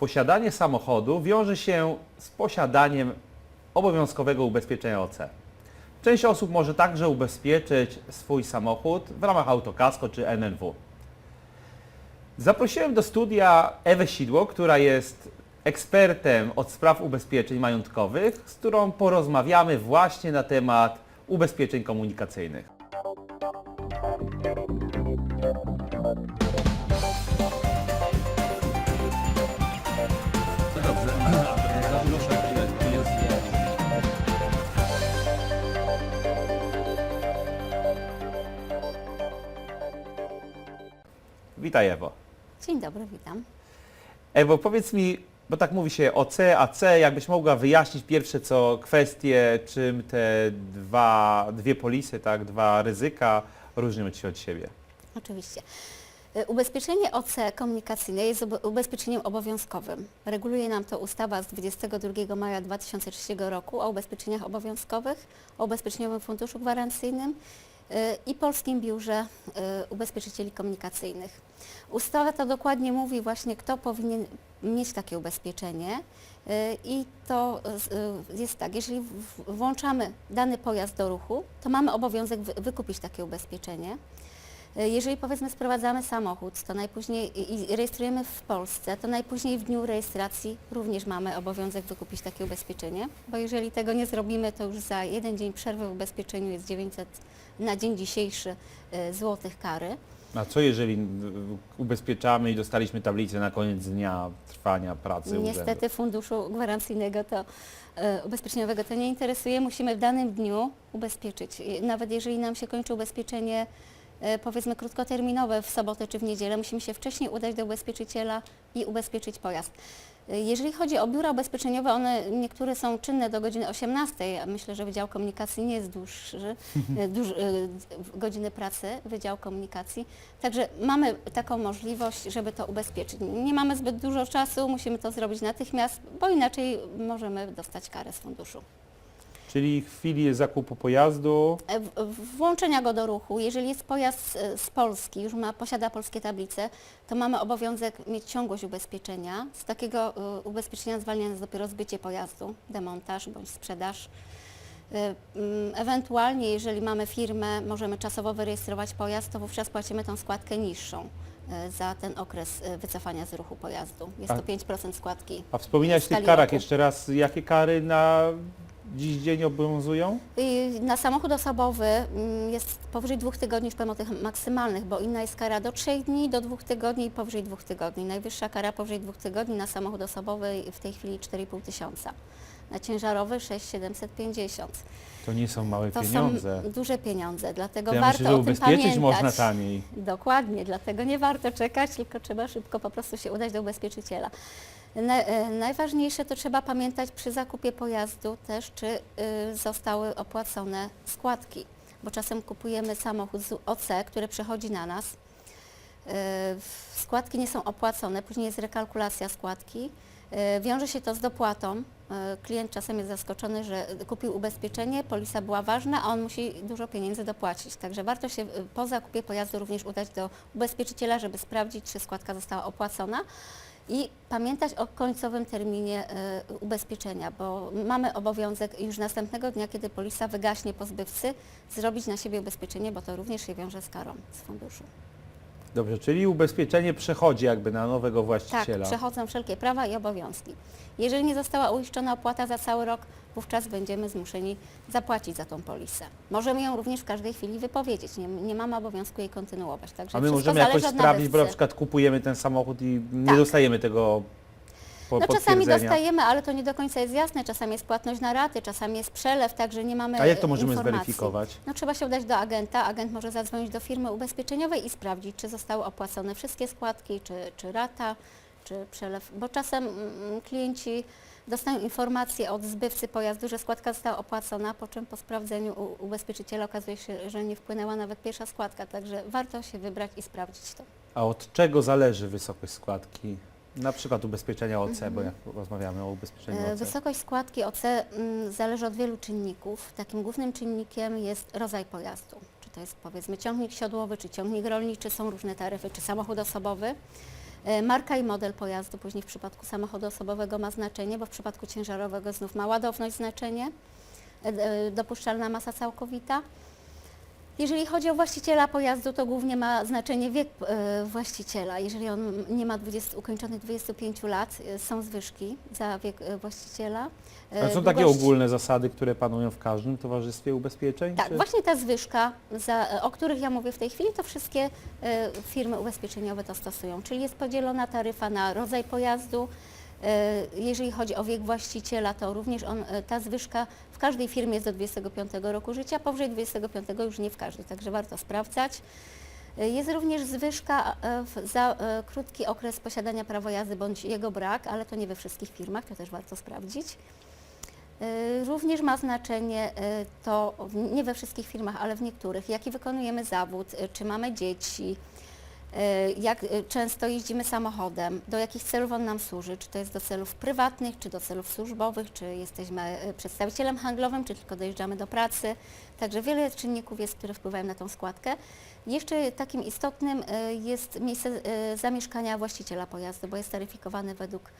Posiadanie samochodu wiąże się z posiadaniem obowiązkowego ubezpieczenia OC. Część osób może także ubezpieczyć swój samochód w ramach autokasko czy NNW. Zaprosiłem do studia Ewę Sidło, która jest ekspertem od spraw ubezpieczeń majątkowych, z którą porozmawiamy właśnie na temat ubezpieczeń komunikacyjnych. Witaj Ewo. Dzień dobry, witam. Ewo, powiedz mi, bo tak mówi się o C, a C, jakbyś mogła wyjaśnić pierwsze co kwestie, czym te dwa, dwie polisy, tak, dwa ryzyka różnią się od siebie. Oczywiście. Y, Ubezpieczenie OC komunikacyjne jest ube- ubezpieczeniem obowiązkowym. Reguluje nam to ustawa z 22 maja 2003 roku o ubezpieczeniach obowiązkowych, o Ubezpieczeniowym Funduszu Gwarancyjnym i Polskim Biurze y, Ubezpieczycieli Komunikacyjnych. Ustawa to dokładnie mówi właśnie, kto powinien mieć takie ubezpieczenie y, i to y, jest tak, jeżeli włączamy dany pojazd do ruchu, to mamy obowiązek wy- wykupić takie ubezpieczenie. Jeżeli powiedzmy sprowadzamy samochód, to najpóźniej i rejestrujemy w Polsce, to najpóźniej w dniu rejestracji również mamy obowiązek wykupić takie ubezpieczenie, bo jeżeli tego nie zrobimy, to już za jeden dzień przerwy w ubezpieczeniu jest 900 na dzień dzisiejszy e, złotych kary. A co jeżeli ubezpieczamy i dostaliśmy tablicę na koniec dnia trwania pracy Niestety urzędu? funduszu gwarancyjnego to e, ubezpieczeniowego to nie interesuje. Musimy w danym dniu ubezpieczyć. Nawet jeżeli nam się kończy ubezpieczenie e, powiedzmy krótkoterminowe w sobotę czy w niedzielę, musimy się wcześniej udać do ubezpieczyciela i ubezpieczyć pojazd. Jeżeli chodzi o biura ubezpieczeniowe, one niektóre są czynne do godziny 18, a myślę, że Wydział Komunikacji nie jest dłuższy, duż, e, godziny pracy Wydział Komunikacji. Także mamy taką możliwość, żeby to ubezpieczyć. Nie mamy zbyt dużo czasu, musimy to zrobić natychmiast, bo inaczej możemy dostać karę z funduszu. Czyli w chwili zakupu pojazdu E, w- Włączenia go do ruchu, jeżeli jest pojazd z, z Polski, już ma, posiada polskie tablice, to mamy obowiązek mieć ciągłość ubezpieczenia. Z takiego y, ubezpieczenia zwalnia nas dopiero zbycie pojazdu, demontaż bądź sprzedaż. Mm, Ewentualnie, jeżeli mamy firmę, możemy czasowo wyrejestrować pojazd, to wówczas płacimy tą składkę niższą za ten okres wycofania z ruchu pojazdu. Jest A- to 5% składki. A wspominałeś o w tych skali karach roku. jeszcze raz, jakie kary na dziś dzień obowiązują? Na samochód osobowy mm, jest powyżej dwóch tygodni, już powiem o tych maksymalnych, bo inna jest kara do trzech dni, do dwóch tygodni i powyżej dwóch tygodni. Najwyższa kara powyżej dwóch tygodni na samochód osobowy w tej chwili 4,5 tysiąca. Na ciężarowy 6,750. To nie są małe To pieniądze. są duże pieniądze, dlatego To ja warto myślę, że o tym ubezpieczyć pamiętać. można taniej. Dokładnie, dlatego nie warto czekać, tylko trzeba szybko po prostu się udać do ubezpieczyciela. E, najważniejsze to trzeba pamiętać przy zakupie pojazdu też, czy y, zostały opłacone składki, bo czasem kupujemy samochód z OC, który przechodzi na nas. Y, składki nie są opłacone, później jest rekalkulacja składki. Y, wiąże się to z dopłatą. Klient czasem jest zaskoczony, że kupił ubezpieczenie, polisa była ważna, a on musi dużo pieniędzy dopłacić. Także warto się po zakupie pojazdu również udać do ubezpieczyciela, żeby sprawdzić, czy składka została opłacona. I pamiętać o końcowym terminie y, ubezpieczenia, bo mamy obowiązek już następnego dnia, kiedy polisa wygaśnie pozbywcy, zrobić na siebie ubezpieczenie, bo to również się wiąże z karą z funduszu. Dobrze, czyli ubezpieczenie przechodzi jakby na nowego Tak, właściciela. przechodzą wszelkie prawa i obowiązki. Jeżeli nie została uiszczona opłata za cały rok, wówczas będziemy zmuszeni zapłacić za tą polisę. Możemy ją również w każdej chwili wypowiedzieć, nie, nie mamy obowiązku jej kontynuować. Także A my możemy jakoś sprawdzić, bo na przykład kupujemy ten samochód i nie Tak. dostajemy tego po, No czasami dostajemy, ale to nie do końca jest jasne. Czasami jest płatność na raty, czasami jest przelew, także nie mamy A jak to możemy informacji. zweryfikować? No trzeba się udać do agenta, agent może zadzwonić do firmy ubezpieczeniowej i sprawdzić, czy zostały opłacone wszystkie składki, czy, czy rata, czy przelew, bo czasem mm, klienci dostają informację od zbywcy pojazdu, że składka została opłacona, po czym po sprawdzeniu u ubezpieczyciela okazuje się, że nie wpłynęła nawet pierwsza składka, także warto się wybrać i sprawdzić to. A od czego zależy wysokość składki? Na przykład ubezpieczenia OC, bo jak rozmawiamy o ubezpieczeniu Mhm. E, OC. Wysokość składki OC mm, zależy od wielu czynników. Takim głównym czynnikiem jest rodzaj pojazdu. Czy to jest powiedzmy ciągnik siodłowy, czy ciągnik rolniczy, są różne taryfy, czy samochód osobowy. E, Marka i model pojazdu później w przypadku samochodu osobowego ma znaczenie, bo w przypadku ciężarowego znów ma ładowność znaczenie, e, e, dopuszczalna masa całkowita. Jeżeli chodzi o właściciela pojazdu, to głównie ma znaczenie wiek e, właściciela. Jeżeli on nie ma 20, ukończonych 25 lat, e, są zwyżki za wiek e, właściciela. Ale są takie długość- ogólne zasady, które panują w każdym towarzystwie ubezpieczeń? Tak, czy- właśnie ta zwyżka, za, o których ja mówię w tej chwili, to wszystkie e, firmy ubezpieczeniowe to stosują. Czyli jest podzielona taryfa na rodzaj pojazdu. E, jeżeli chodzi o wiek właściciela, to również on, e, ta zwyżka w każdej firmie jest do 25 roku życia, powyżej 25 już nie w każdej, także warto sprawdzać. E, Jest również zwyżka za krótki okres posiadania prawa jazdy bądź jego brak, ale to nie we wszystkich firmach, to też warto sprawdzić. Również ma znaczenie to, nie we wszystkich firmach, ale w niektórych, jaki wykonujemy zawód, czy mamy dzieci, jak y, często jeździmy samochodem, do jakich celów on nam służy, czy to jest do celów prywatnych, czy do celów służbowych, czy jesteśmy y, przedstawicielem handlowym, czy tylko dojeżdżamy do pracy. Także wiele czynników jest, które wpływają na tą składkę. Jeszcze takim istotnym jest miejsce zamieszkania właściciela pojazdu, bo jest taryfikowany według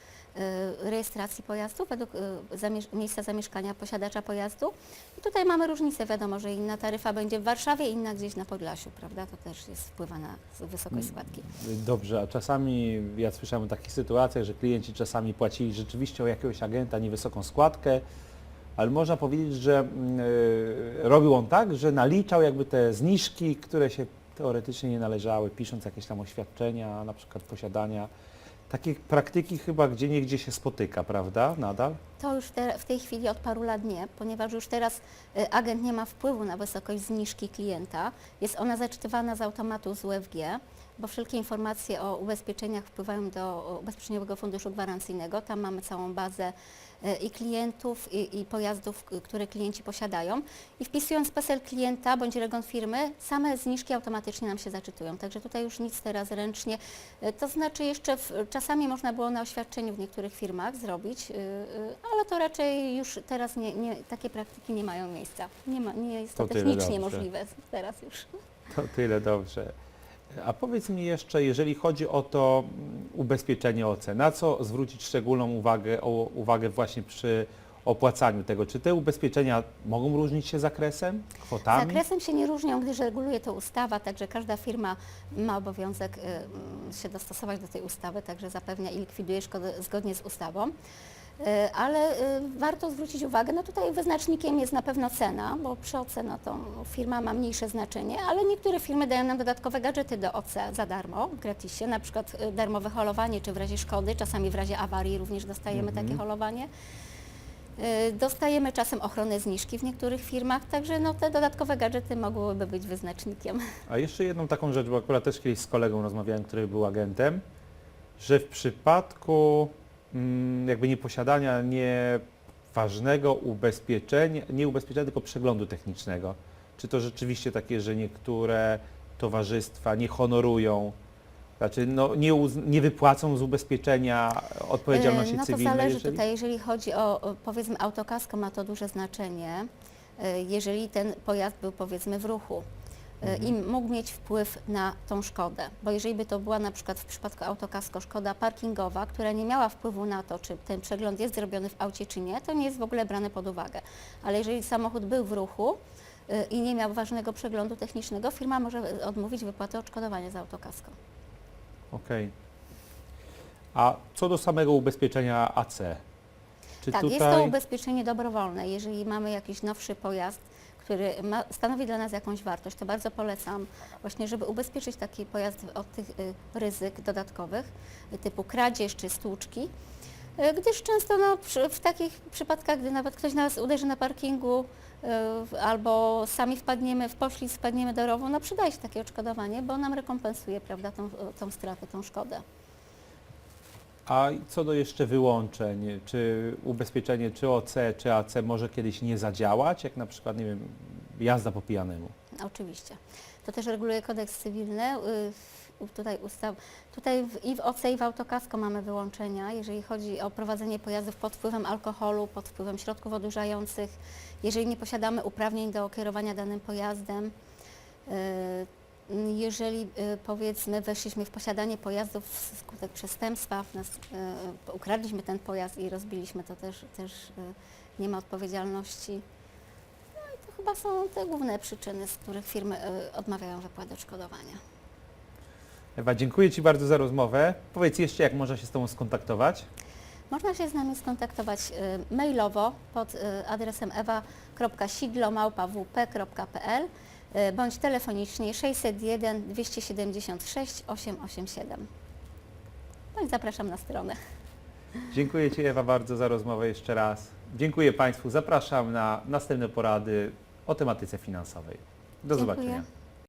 rejestracji pojazdu, według y, miejsca zamieszkania posiadacza pojazdu. I tutaj mamy różnicę, wiadomo, że inna taryfa będzie w Warszawie, inna gdzieś na Podlasiu, prawda? To też jest wpływa na wysokość składki. Dobrze, a czasami ja słyszałem o takich sytuacjach, że klienci czasami płacili rzeczywiście o jakiegoś agenta niewysoką składkę, ale można powiedzieć, że mm, e, robił on tak, że naliczał jakby te zniżki, które się teoretycznie nie należały, pisząc jakieś tam oświadczenia, na przykład posiadania. Takie praktyki chyba gdzie niegdzie się spotyka, prawda? Nadal? To już te, w tej chwili od paru lat nie, ponieważ już teraz y, agent nie ma wpływu na wysokość zniżki klienta. Jest ona zaczytywana z automatu z UFG, bo wszelkie informacje o ubezpieczeniach wpływają do Ubezpieczeniowego Funduszu Gwarancyjnego. Tam mamy całą bazę y, i klientów, i, i pojazdów, które klienci posiadają. I wpisując PESEL klienta bądź regon firmy, same zniżki automatycznie nam się zaczytują. Także tutaj już nic teraz ręcznie. Y, To znaczy jeszcze w, czasami można było na oświadczeniu w niektórych firmach zrobić, y, ale to raczej już teraz nie, nie, takie praktyki nie mają miejsca. Nie, ma, nie jest to, To technicznie możliwe teraz już. To tyle dobrze. A powiedz mi jeszcze, jeżeli chodzi o to mm, ubezpieczenie OC, na co zwrócić szczególną uwagę, uwagę właśnie przy opłacaniu tego? Czy te ubezpieczenia mogą różnić się zakresem, kwotami? Zakresem się nie różnią, gdyż reguluje to ustawa, także każda firma ma obowiązek y, mm, się dostosować do tej ustawy, także zapewnia i likwiduje szkody zgodnie z ustawą. Y, Ale y, warto zwrócić uwagę, no tutaj wyznacznikiem jest na pewno cena, bo przy OC no to firma ma mniejsze znaczenie, ale niektóre firmy dają nam dodatkowe gadżety do OC za darmo, gratisie, na przykład y, darmowe holowanie, czy w razie szkody, czasami w razie awarii również dostajemy Mhm. takie holowanie. Y, Dostajemy czasem ochronę zniżki w niektórych firmach, także no, te dodatkowe gadżety mogłyby być wyznacznikiem. A jeszcze jedną taką rzecz, bo akurat też kiedyś z kolegą rozmawiałem, który był agentem, że w przypadku jakby nieposiadania nieważnego ubezpieczenia, nie ubezpieczenia, tylko przeglądu technicznego, czy to rzeczywiście takie, że niektóre towarzystwa nie honorują, znaczy no, nie, nie wypłacą z ubezpieczenia odpowiedzialności E, No to cywilnej? zależy jeżeli... tutaj, jeżeli chodzi o, powiedzmy autokasko ma to duże znaczenie, e, jeżeli ten pojazd był powiedzmy w ruchu i mógł mieć wpływ na tą szkodę, bo jeżeli by to była na przykład w przypadku autokasko szkoda parkingowa, która nie miała wpływu na to, czy ten przegląd jest zrobiony w aucie, czy nie, to nie jest w ogóle brane pod uwagę. Ale jeżeli samochód był w ruchu e, i nie miał ważnego przeglądu technicznego, firma może odmówić wypłaty odszkodowania za autokasko. Okej. A co do samego ubezpieczenia AC? Czy Tak, jest to ubezpieczenie dobrowolne. Jeżeli mamy jakiś nowszy pojazd, który ma, stanowi dla nas jakąś wartość, to bardzo polecam właśnie, żeby ubezpieczyć taki pojazd od tych y, ryzyk dodatkowych, y, typu kradzież czy stłuczki, y, gdyż często no, w takich przypadkach, gdy nawet ktoś nas uderzy na parkingu albo sami wpadniemy w poślizg, wpadniemy do rowu, no przydaje się takie odszkodowanie, bo nam rekompensuje prawda, tą, tą stratę, tą szkodę. A co do jeszcze wyłączeń, czy ubezpieczenie czy OC, czy AC może kiedyś nie zadziałać, jak na przykład, nie wiem, jazda po pijanemu? Oczywiście. To też reguluje kodeks cywilny. y, Tutaj, ustaw, tutaj w, i w OC i w autokasko mamy wyłączenia, jeżeli chodzi o prowadzenie pojazdów pod wpływem alkoholu, pod wpływem środków odurzających, jeżeli nie posiadamy uprawnień do kierowania danym pojazdem. y, Jeżeli y, powiedzmy weszliśmy w posiadanie pojazdów wskutek przestępstwa, w nas, y, ukradliśmy ten pojazd i rozbiliśmy, to też, też y, nie ma odpowiedzialności. No i to chyba są te główne przyczyny, z których firmy odmawiają wypłaty odszkodowania. Ewa, dziękuję Ci bardzo za rozmowę. Powiedz jeszcze, jak można się z Tobą skontaktować. Można się z nami skontaktować mailowo pod adresem ewa.sidlomałpawp.pl bądź telefonicznie 601 276 887. Bądź zapraszam na stronę. Dziękuję Ci Ewa bardzo za rozmowę jeszcze raz. Dziękuję Państwu. Zapraszam na następne porady o tematyce finansowej. Do Dziękuję. zobaczenia.